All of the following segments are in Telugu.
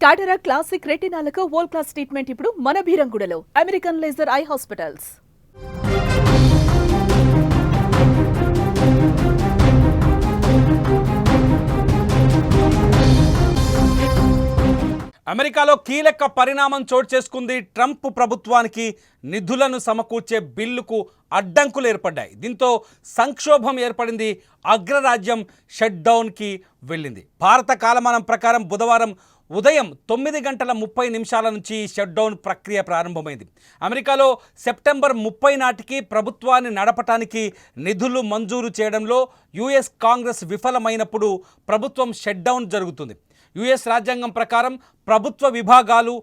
టాటరా క్లాసిక్ రెటినాలకు వరల్డ్ క్లాస్ ట్రీట్మెంట్ ఇప్పుడు మన బీరంగుడలో అమెరికన్ లేజర్ ఐ హాస్పిటల్స్ అమెరికాలో కీలక పరిణామం చోటు చేసుకుంది ట్రంప్ ప్రభుత్వానికి నిధులను సమకూర్చే బిల్లుకు అడ్డంకులు ఏర్పడ్డాయి. దీంతో సంక్షోభం ఏర్పడింది. అగ్రరాజ్యం షట్ డౌన్కి వెళ్ళింది. భారత కాలమానం ప్రకారం బుధవారం ఉదయం తొమ్మిది గంటల ముప్పై నిమిషాల నుంచి షట్డౌన్ ప్రక్రియ ప్రారంభమైంది. అమెరికాలో సెప్టెంబర్ ముప్పై నాటికి ప్రభుత్వాన్ని నడపటానికి నిధులు మంజూరు చేయడంలో యుఎస్ కాంగ్రెస్ విఫలమైనప్పుడు ప్రభుత్వం షట్డౌన్ జరుగుతుంది. యుఎస్ రాజ్యాంగం ప్రకారం ప్రభుత్వ విభాగాలు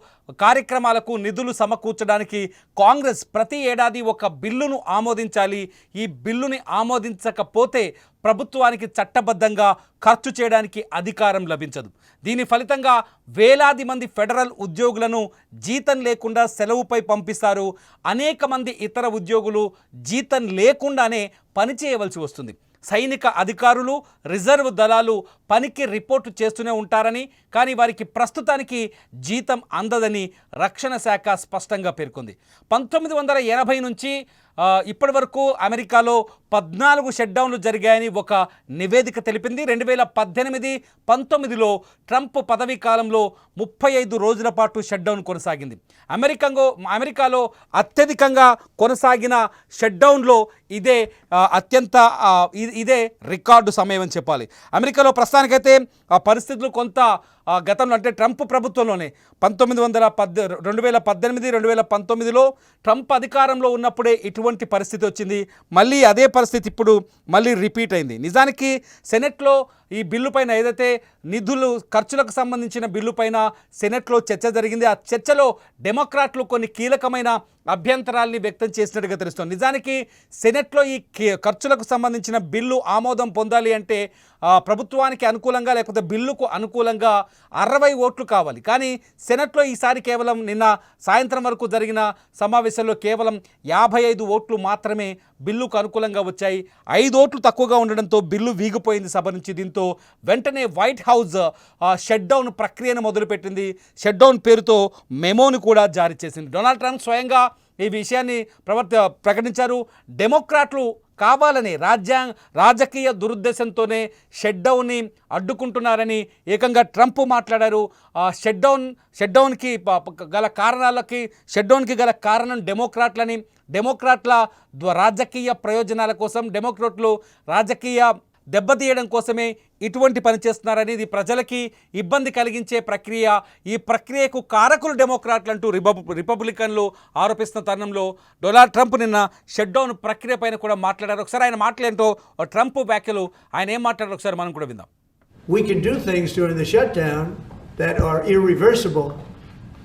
కార్యక్రమాలకు నిధులు సమకూర్చడానికి కాంగ్రెస్ ప్రతి ఏడాది ఒక బిల్లును ఆమోదించాలి. ఈ బిల్లుని ఆమోదించకపోతే ప్రభుత్వానికి చట్టబద్ధంగా ఖర్చు చేయడానికి అధికారం లభించదు. దీని ఫలితంగా వేలాది మంది ఫెడరల్ ఉద్యోగులను జీతం లేకుండా సెలవుపై పంపిస్తారు. అనేక మంది ఇతర ఉద్యోగులు జీతం లేకుండానే పనిచేయవలసి వస్తుంది. సైనిక అధికారులు రిజర్వ్ దళాలు పనికి రిపోర్టు చేస్తూనే ఉంటారని కానీ వారికి ప్రస్తుతానికి జీతం అందదని రక్షణ శాఖ స్పష్టంగా పేర్కొంది. పంతొమ్మిది వందల ఎనభై నుంచి ఇప్పటి వరకు అమెరికాలో పద్నాలుగు షట్డౌన్లు జరిగాయని ఒక నివేదిక తెలిపింది. రెండు వేల పద్దెనిమిది పంతొమ్మిదిలో ట్రంప్ పదవీ కాలంలో ముప్పై ఐదు రోజుల పాటు షట్డౌన్ కొనసాగింది. అమెరికంగో అమెరికాలో అత్యధికంగా కొనసాగిన షట్డౌన్లో ఇదే అత్యంత ఇ- ఇదే రికార్డు సమయం అని చెప్పాలి. అమెరికాలో ప్రస్తుతానికైతే ఆ పరిస్థితులు కొంత గతంలో అంటే ట్రంప్ ప్రభుత్వంలోనే. పంతొమ్మిది వందల పద్దె రెండు వేల పద్దెనిమిది రెండు వేల పంతొమ్మిదిలో ట్రంప్ అధికారంలో ఉన్నప్పుడే ఇటు ఇటువంటి పరిస్థితి వచ్చింది. మళ్ళీ అదే పరిస్థితి ఇప్పుడు మళ్ళీ రిపీట్ అయింది. నిజానికి సెనెట్లో ఈ బిల్లు పైన ఏదైతే నిధులు ఖర్చులకు సంబంధించిన బిల్లు పైన సెనెట్లో చర్చ జరిగింది. ఆ చర్చలో డెమోక్రాట్లు కొన్ని కీలకమైన అభ్యంతరాల్ని వ్యక్తం చేసినట్టుగా తెలుస్తుంది. నిజానికి సెనెట్లో ఈ ఖర్చులకు సంబంధించిన బిల్లు ఆమోదం పొందాలి అంటే ప్రభుత్వానికి అనుకూలంగా లేకపోతే బిల్లుకు అనుకూలంగా అరవై ఓట్లు కావాలి. కానీ సెనెట్లో ఈసారి కేవలం నిన్న సాయంత్రం వరకు జరిగిన సమావేశంలో కేవలం యాభై ఐదు ఓట్లు మాత్రమే బిల్లుకు అనుకూలంగా వచ్చాయి. ఐదు ఓట్లు తక్కువగా ఉండడంతో బిల్లు వీగిపోయింది సభ నుంచి. దీంతో వెంటనే వైట్ హౌస్ ఆ, షట్ డౌన్ ప్రక్రియను మొదలుపెట్టింది. షట్ డౌన్ పేరుతో మెమోని కూడా జారీ చేసింది. డొనాల్డ్ ట్రంప్ స్వయంగా ఈ విషయాన్ని ప్రవర్త ప్రకటించారు. డెమోక్రాట్లు కావాలని రాజ్యాంగ రాజకీయ దురుద్దేశంతోనే షట్డౌన్ని అడ్డుకుంటున్నారని ఏకంగా ట్రంప్ మాట్లాడారు. ఆ షట్ డౌన్ గల కారణాలకి షట్డౌన్కి గల కారణం డెమోక్రాట్లని డెమోక్రాట్ల రాజకీయ ప్రయోజనాల కోసం డెమోక్రాట్లు రాజకీయ దెబ్బతీయడం కోసమే ఇటువంటి పని చేస్తున్నారని ఇది ప్రజలకి ఇబ్బంది కలిగించే ప్రక్రియ ఈ ప్రక్రియకు కారకులు డెమోక్రాట్లు అంటూ రిపబ్ రిపబ్లికన్లు ఆరోపిస్తున్న తరుణంలో డొనాల్డ్ ట్రంప్ నిన్న షట్ డౌన్ ప్రక్రియ పైన కూడా మాట్లాడారు ఒకసారి ఆయన మాటలేంటో ట్రంప్ వ్యాఖ్యలు ఆయన ఏం మాట్లాడారు ఒకసారి మనం కూడా విందాం we can do things during the shutdown that are irreversible,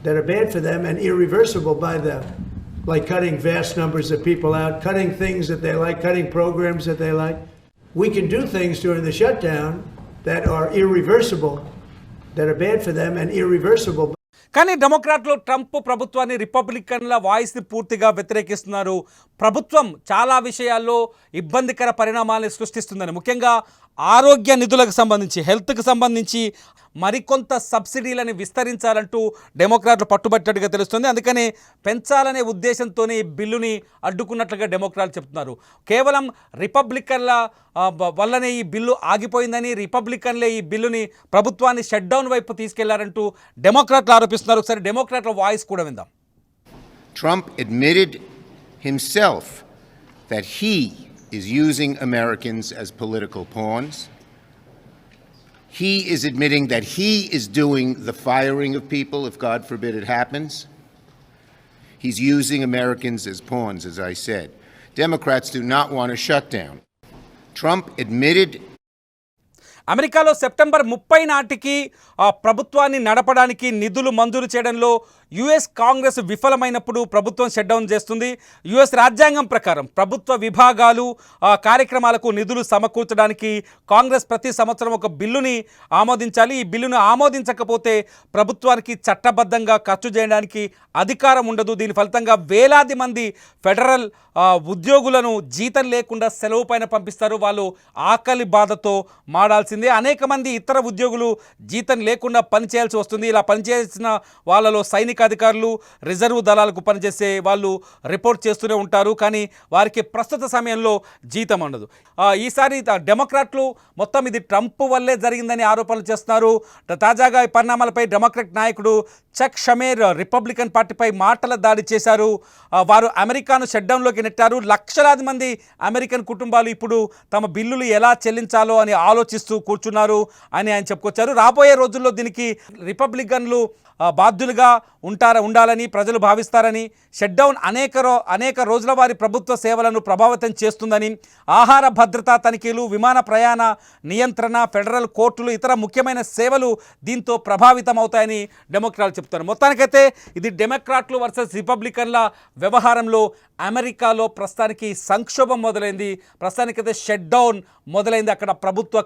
that are bad for them and irreversible by them, like cutting vast numbers of people out, cutting things that they like, cutting programs that they like. We can do things during the shutdown that are irreversible, that are bad for them and irreversible కానీ డెమోక్రాట్లు ట్రంప్ ప్రభుత్వాన్ని రిపబ్లికన్ల వాయిస్ని పూర్తిగా వ్యతిరేకిస్తున్నారు ప్రభుత్వం చాలా విషయాల్లో ఇబ్బందికర పరిణామాలను సృష్టిస్తుందని ముఖ్యంగా ఆరోగ్య నిధులకు సంబంధించి హెల్త్కి సంబంధించి మరికొంత సబ్సిడీలని విస్తరించాలంటూ డెమోక్రాట్లు పట్టుబట్టినట్టుగా తెలుస్తుంది. అందుకని పెంచాలనే ఉద్దేశంతోనే ఈ బిల్లుని అడ్డుకున్నట్లుగా డెమోక్రాట్లు చెప్తున్నారు. కేవలం రిపబ్లికన్ల వల్లనే ఈ బిల్లు ఆగిపోయిందని రిపబ్లికన్లే ఈ బిల్లుని ప్రభుత్వాన్ని షట్ డౌన్ వైపు తీసుకెళ్ళారంటూ డెమోక్రాట్లు ఆరోపిస్తున్నారు. ఒకసారి డెమోక్రాట్ల వాయిస్ కూడా విందాం. Trump admitted himself that he is using Americans as political pawns. He is admitting that he is doing the firing of people, if God forbid it happens. He's using Americans as pawns, as I said. Democrats do not want a shutdown. Trump admitted అమెరికాలో సెప్టెంబర్ ముప్పై నాటికి ఆ ప్రభుత్వాన్ని నడపడానికి నిధులు మంజూరు చేయడంలో యుఎస్ కాంగ్రెస్ విఫలమైనప్పుడు ప్రభుత్వం షట్డౌన్ చేస్తుంది. యుఎస్ రాజ్యాంగం ప్రకారం ప్రభుత్వ విభాగాలు ఆ కార్యక్రమాలకు నిధులు సమకూర్చడానికి కాంగ్రెస్ ప్రతి సంవత్సరం ఒక బిల్లుని ఆమోదించాలి. ఈ బిల్లును ఆమోదించకపోతే ప్రభుత్వానికి చట్టబద్ధంగా ఖర్చు చేయడానికి అధికారం ఉండదు. దీని ఫలితంగా వేలాది మంది ఫెడరల్ ఉద్యోగులను జీతం లేకుండా సెలవు పైన పంపిస్తారు. వాళ్ళు ఆకలి బాధతో మాడాల్సిన వస్తుంది అనేక మంది ఇతర ఉద్యోగులు జీతం లేకుండా పనిచేయాల్సి వస్తుంది. ఇలా పనిచేసిన వాళ్ళలో సైనిక అధికారులు రిజర్వ్ దళాలకు పనిచేసే వాళ్ళు రిపోర్ట్ చేస్తూనే ఉంటారు. కానీ వారికి ప్రస్తుత సమయంలో జీతం ఉండదు. ఈసారి డెమోక్రాట్లు మొత్తం ఇది ట్రంప్ వల్లే జరిగిందని ఆరోపణలు చేస్తున్నారు. తాజాగా ఈ పరిణామాలపై డెమోక్రాట్ నాయకుడు చక్ షమేర్ రిపబ్లికన్ పార్టీపై మాటల దాడి చేశారు. వారు అమెరికాను షట్డౌన్లోకి నెట్టారు. లక్షలాది మంది అమెరికన్ కుటుంబాలు ఇప్పుడు తమ బిల్లులు ఎలా చెల్లించాలో అని ఆలోచిస్తూ కూర్చున్నారు అని ఆయన చెప్పుకొచ్చారు. రాబోయే రోజుల్లో దీనికి రిపబ్లికన్లు బాధ్యులుగా ఉంటారా ఉండాలని ప్రజలు భావిస్తారని షట్డౌన్ అనేక రో అనేక రోజుల వారి ప్రభుత్వ సేవలను ప్రభావితం చేస్తుందని ఆహార భద్రతా తనిఖీలు విమాన ప్రయాణ నియంత్రణ ఫెడరల్ కోర్టులు ఇతర ముఖ్యమైన సేవలు దీంతో ప్రభావితం అవుతాయని డెమోక్రాట్లు చెప్తున్నారు. మొత్తానికైతే ఇది డెమోక్రాట్లు వర్సెస్ రిపబ్లికన్ల వ్యవహారంలో అమెరికాలో ప్రస్తుతానికి సంక్షోభం మొదలైంది. ప్రస్తుతానికైతే షట్డౌన్ మొదలైంది అక్కడ ప్రభుత్వ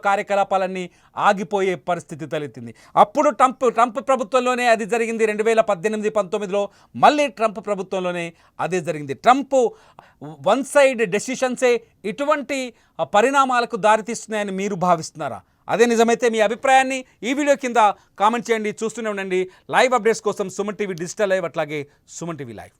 కార్యకలాపాలన్నీ ఆగిపోయే పరిస్థితి తలెత్తింది. అప్పుడు ట్రంప్ ట్రంప్ ప్రభుత్వంలోనే అది జరిగింది రెండు వేల పద్దెనిమిది పంతొమ్మిదిలో. మళ్ళీ ట్రంప్ ప్రభుత్వంలోనే అదే జరిగింది. ట్రంప్ వన్ సైడ్ డెసిషన్సే ఇటువంటి పరిణామాలకు దారితీస్తున్నాయని మీరు భావిస్తున్నారా? అదే నిజమైతే మీ అభిప్రాయాన్ని ఈ వీడియో కింద కామెంట్ చేయండి చూస్తూనే ఉండండి. లైవ్ అప్డేట్స్ కోసం సుమన్ టీవీ డిజిటల్ లైవ్ అట్లాగే సుమన్ టీవీ లైవ్.